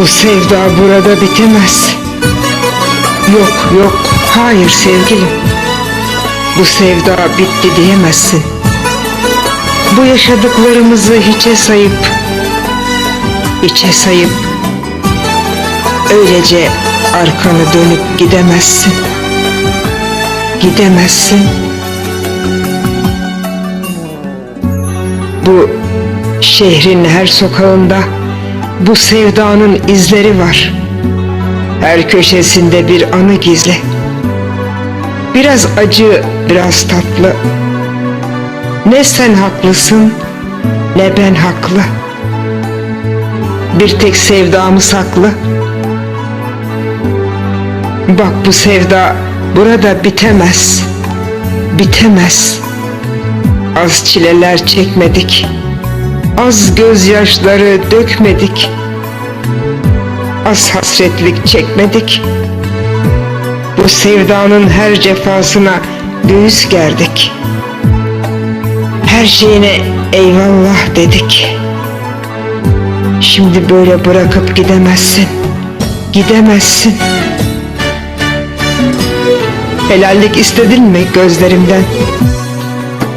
Bu sevda burada bitemez. Yok yok hayır sevgilim. Bu sevda bitti diyemezsin. Bu yaşadıklarımızı hiçe sayıp içe sayıp öylece arkanı dönüp gidemezsin. Gidemezsin. Bu şehrin her sokağında bu sevdanın izleri var. Her köşesinde bir anı gizli. Biraz acı, biraz tatlı. Ne sen haklısın, ne ben haklı. Bir tek sevdamı saklı. Bak bu sevda burada bitemez. Bitemez. Az çileler çekmedik. Az gözyaşları dökmedik. Az hasretlik çekmedik. Bu sevdanın her cefasına göğüs gerdik. Her şeyine eyvallah dedik. Şimdi böyle bırakıp gidemezsin. Gidemezsin. Helallik istedin mi gözlerimden?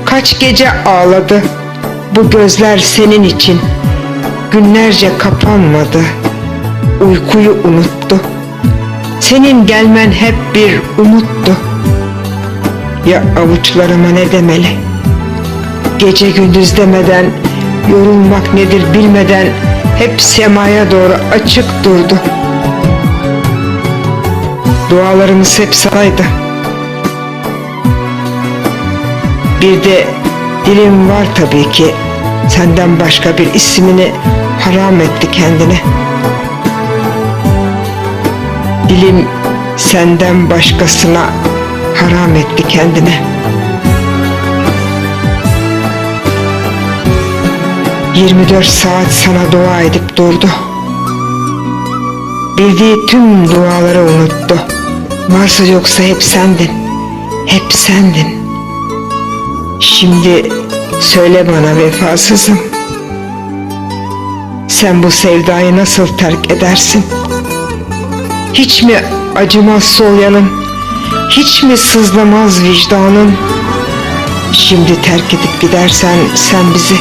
Kaç gece ağladı bu gözler senin için. Günlerce kapanmadı. Uykuyu unuttu. Senin gelmen hep bir umuttu. Ya avuçlarıma ne demeli? Gece gündüz demeden, yorulmak nedir bilmeden hep semaya doğru açık durdu. Dualarımız hep saraydı. Bir de dilim var tabii ki senden başka bir ismini haram etti kendine. Dilim senden başkasına haram etti kendine. Yirmi dört saat sana dua edip durdu. Bildiği tüm duaları unuttu. Varsa yoksa hep sendin. Hep sendin. Şimdi söyle bana vefasızım. Sen bu sevdayı nasıl terk edersin? Hiç mi acımaz sol yanın? Hiç mi sızlamaz vicdanın? Şimdi terk edip gidersen sen bizi.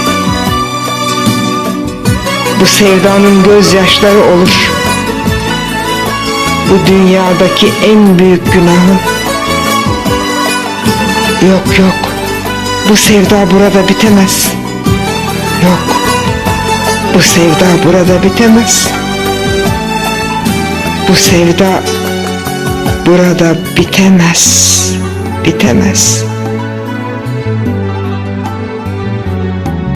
Bu sevdanın gözyaşları olur. Bu dünyadaki en büyük günahın. Yok yok. Bu sevda burada bitemez. Yok. Bu sevda burada bitemez. Bu sevda burada bitemez. Bitemez.